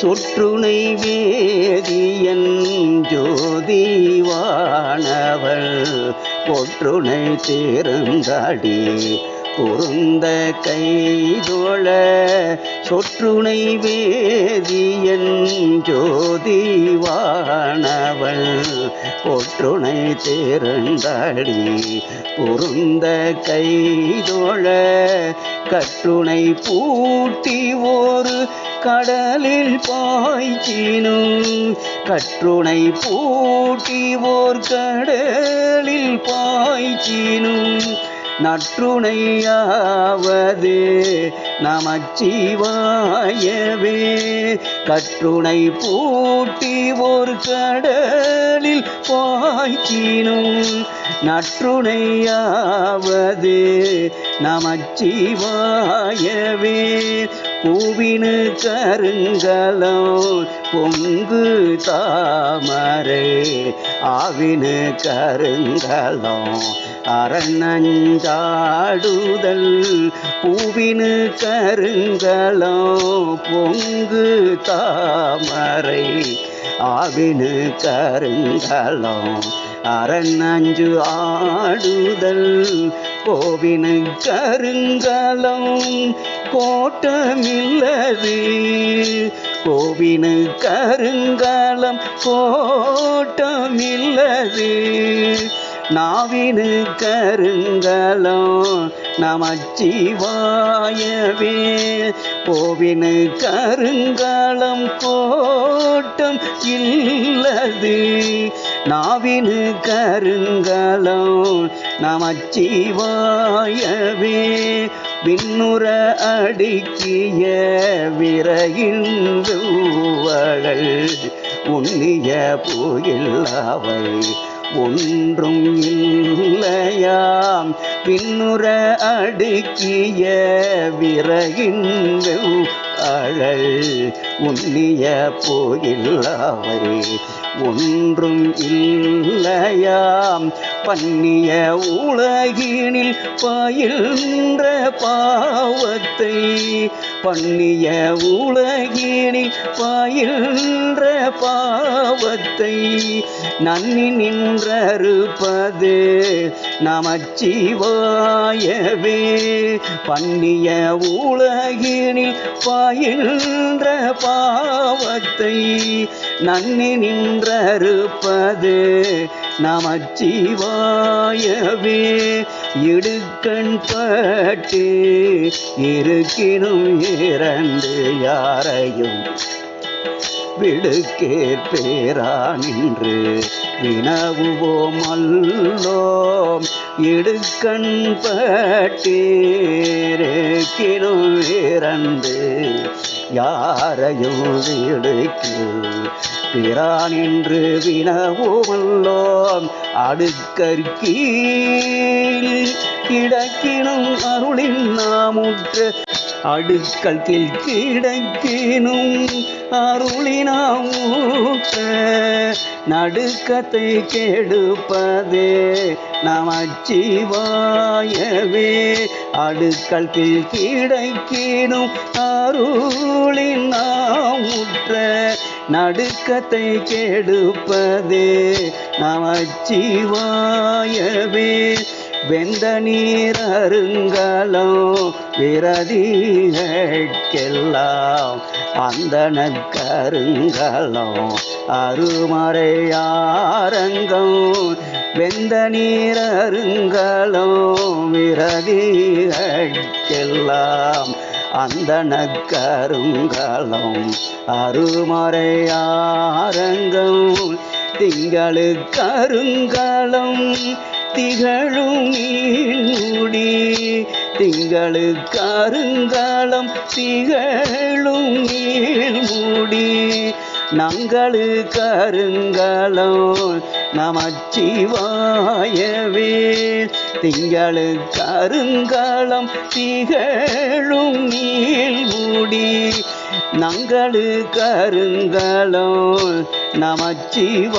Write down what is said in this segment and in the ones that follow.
சொற்றுணை வேதியன் ஜோதிவானவள் பொற்றுணை தேர்ந்தாடி பொருந்த கைதோழ சொற்றுணை வேதியன் ஜோதிவானவள் பொற்றுணை தேர்ந்தாடி பொருந்த கைதோழ கற்றுணை பூட்டி ஒரு கடலில் பாய்ச்சினும். கற்றுணை பூட்டி ஓர் கடலில் பாய்ச்சினும். நற்றுணையாவது நமச்சிவாயவே. கற்றுணை பூட்டி ஒரு கடலில் பாய்ச்சினும் நற்றுணையாவது நமச்சிவாயவே. பூவினு கருங்கலோ பொங்கு தாமரை ஆவினு கருங்கலம் அரணஞ்சாடுதல் பூவினு கருங்களோ பொங்கு தாமரை ஆவினு கருங்களோ அரணஞ்சு ஆடுதல் கோவினு கருங்கலம் கோட்டமில்லது கோவினு கருங்கலம் கோட்டமில்லது நாவினு கருங்கலோ நமச்சிவாயவே. கோவினு கருங்கலம் கோட்டம் இல்லது. நாவினு கருங்கலோ நமச்சிவாயவே. விண்ணுற அடுக்கிய விரையின் உண்ணிய புயல்லவை ஒன்றும் இல்லையாம். பின்னுற அடுக்கிய விறகின்று அழல். உன்னிய போயில்லாவை ஒன்றும் இல்லையாம். பண்ணிய உலகினில் பயின்ற பாவத்தை பண்ணிய உலகினில் பயின்ற பாவத்தை நன்னி நின்றறுப்பது நமச்சிவாயவே. பண்ணிய உலகினில் பயின்ற பாவத்தை நன்னி நின்றறுப்பது நமச்சிவாயவே இடுக்கண் பட்டு இருக்கினும் இரண்டு யாரையும் விடுக்கேற்பேரா நின்று வினவுவோம் அல்லோம். இடுக்கண் பட்டேரேக்கினும் இரண்டு யாரையும் விடுக்கு பிறானின்று வினவோமல்லோம் அடுக்கற்கீழ் கிடக்கினும் அருளின் நாமுற்ற அடுக்கல் கீழ் கிடக்கினும் அருளினாமூற்ற நடுக்கத்தை கெடுப்பதே நமச்சிவாயவே அடுக்கல் கீழ் கிடைக்கினும் அருளின் நாமுற்ற நடுக்கத்தை கெடுப்பதே நமச்சிவாயவே வெந்த நீர் அருங்கலோ விரதிகட்கெல்லாம் அந்தனக்கருங்கலோ அருமறையாரங்கம். வெந்த நீர் அருங்கலோ விரதிகட்கெல்லாம் அந்த கருங்கலம் அருமறையாரங்கம் திங்களு கருங்காலம் திகழும் நீடி திங்களு கருங்காலம் திகழும் நீழ்மூடி நங்களு கருங்களோ நமச்சிவாயவே. திங்களு கருங்கலம் திகழும் நீழ்மூடி நங்களு கருங்களோ நமச்சிவாயவே.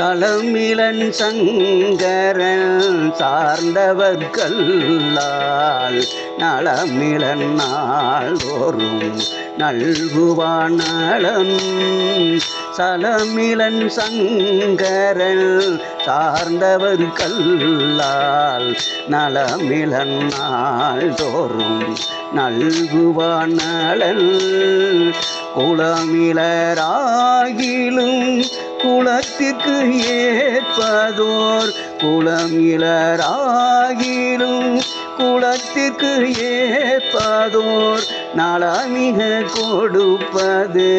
சலமிலன் சங்கரன் சார்ந்தவர்கல்லால் நலமிலன் நாள்தோறும் நல்குவான் நலன் சலமிலன் சங்கரன் சார்ந்தவர் கல்லால் நலமிலன் நாள்தோறும் நல்குவான் நலன். குளமிலராகிலும் குலத்திற்கு ஏற்பதோர் குளம் இளராகிலும் குலத்திற்கு ஏற்பதோர் நலமிக கொடுப்பது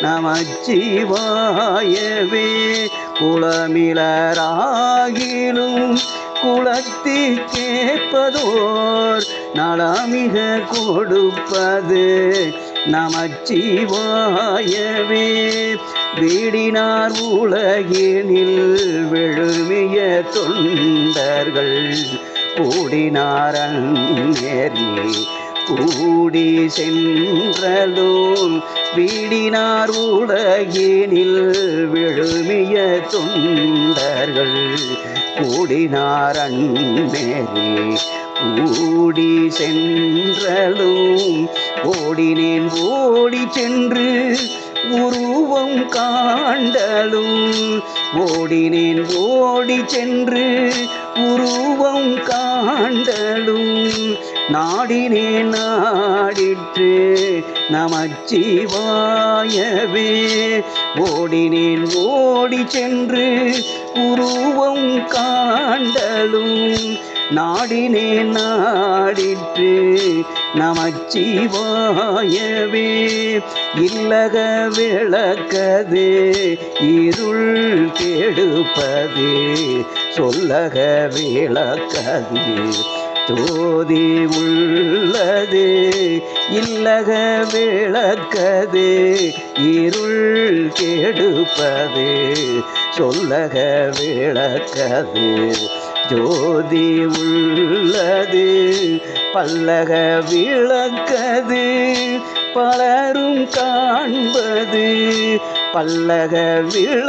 நமச்சிவாயவே. குளமிலராகிலும் குலத்திற்கேற்பதோர் நலமிக கொடுப்பது நமச்சிவாயவே. வீடினார் உலகினில் விழுமிய தொண்டர்கள் கூடினாரன் நேரி கூடி சென்றலும் வீடினார் உலகினில் விழுமிய தொண்டர்கள். கூடினார் நேரி கூடி சென்றலும் ஓடினேன். ஓடி சென்று உருவம் காண்டலும் ஓடினேன். ஓடி சென்று உருவம் காண்ட நாடினே நாடிற்று நமச்சிவாயவே. ஓடினேன் ஓடி சென்று உருவம் காண்டலும். நாடினே நாடிற்று நமச்சிவாயவே. இல்லக விளக்கது இருள் கெடுப்பது சொல்லக விளக்கது தோதி உள்ளது இல்லக விளக்கது இருள் கெடுப்பது சொல்லக விளக்கது ஜோதி உள்ளது பல்லக விளக்கது பலரும் காண்பது பல்லக விள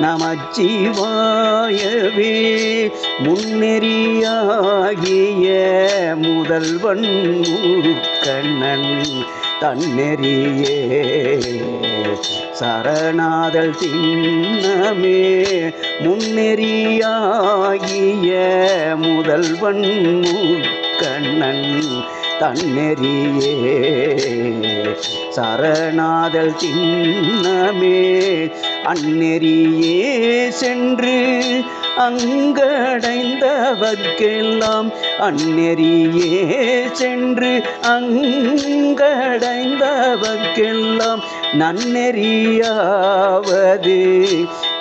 நமச்சிவாயவே முன்னெறியாகிய முதல்வன் கண்ணன் தன்னெறியே. சரணாதல் திண்ணமே முன்னெறியாகிய முதல்வன் கண்ணன் தன்னெறியே. சரணாதல் திண்ணமே அந்நெறியே சென்று அங்கடைந்தவர்க்கெல்லாம் அந்நெறியே சென்று அங்கடைந்தவர்க்கெல்லாம் நன்னெறியாவது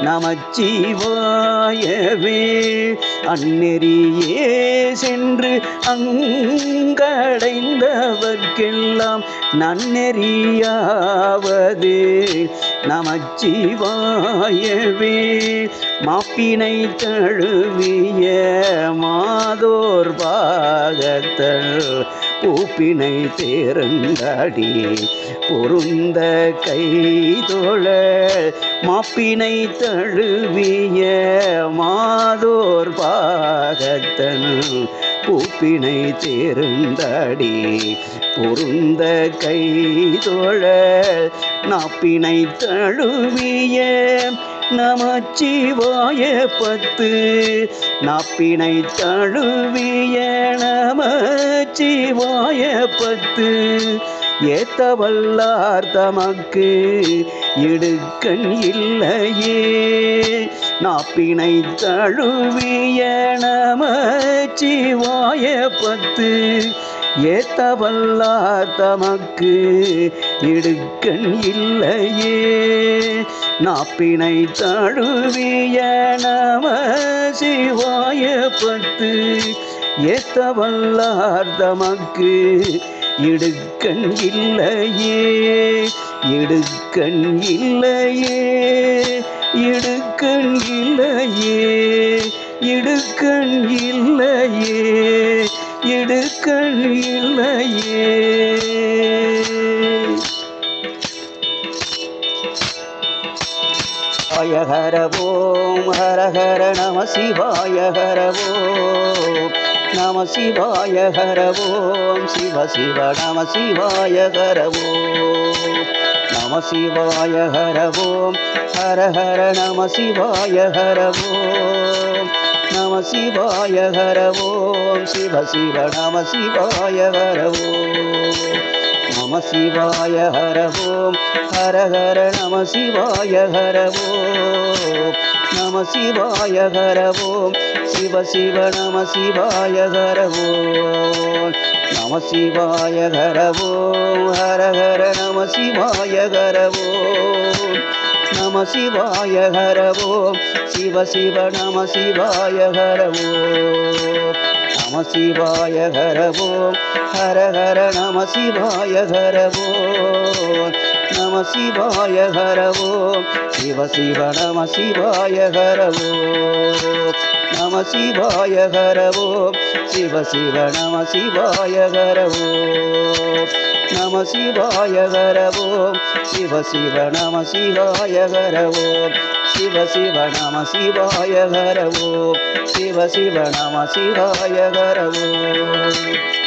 நமச்சிவாயவே. அந்நெறியே சென்று அங்கடைந்தவர்க்கெல்லாம் நன்னெறியாவது நமச்சிவாயவே மாப்பினை தழுவிய மாதோர் பாகத்தல். பூப்பினை தேர்ந்தாடி பொருந்த கைதொழ மாப்பினை தழுவிய மாதோர் பாகத்தன். பூப்பினை தேருந்தாடி பொருந்த கைதொழ நாப்பினை தழுவிய நமச்சிவாய பத்து நாப்பினை தழுவிய நமச்சிவாய பத்து. ஏத்தவல்லார் தமக்கு இடுக்கண் இல்லையே நாப்பினை தழுவிய நமச்சிவாய பத்து. ஏத்தவல்லார் தமக்கு இடுக்கண் இல்லையே. நாப்பினை தழுவிய நம சிவாய பத்து ஏத்தவல்லார் தமக்கு இடுக்கண் இல்லையே. இடுக்கண் இல்லையே. இடுக்கண் இல்லையே. இடுக்கண் இல்லையே. இடுக்கண் இல்லையே சிவாய ஹர ஓம் ஹர ஹர நம சிவாய ஹர ஓம் நம சிவாய ஹர ஓம் சிவ சிவ நம சிவாய ஹர ஓம் நம சிவாய ஹர ஓம் ஹர ஹர நம சிவாய ஹர ஓம் சிவாய ஹர ஓம் சிவ சிவ நம சிவாய ஹர ஓம் நம சிவாய ஹர ஓம் ஹர ஹர நம சிவாய ஹர ஓம் நம சிவாய ஹர ஓம் சிவ சிவ நம சிவாய ஹர ஓம் நம சிவாய ஹர ஓம் ஹர ஹர நம சிவாய ஹர ஓம் நம சிவாய ஹர ஓம் சிவ சிவ நம சிவாய ஹர ஓம் நம சிவாய ஹர ஓம் ஹர ஹர நம சிவாய ஹர ஓம் நம சிவாய ஹர ஓம் சிவ சிவ நம சிவாய ஹர ஓம் நம சிவாய ஹர ஓம் சிவ சிவ நம சிவாய ஹர ஓம் நம சிவாய ஹர ஓம் சிவ சிவ நம சிவாய ஹர ஓம் சிவ சிவ நம சிவாய ஹர ஓம் சிவ சிவ நம சிவாய ஹர ஓம்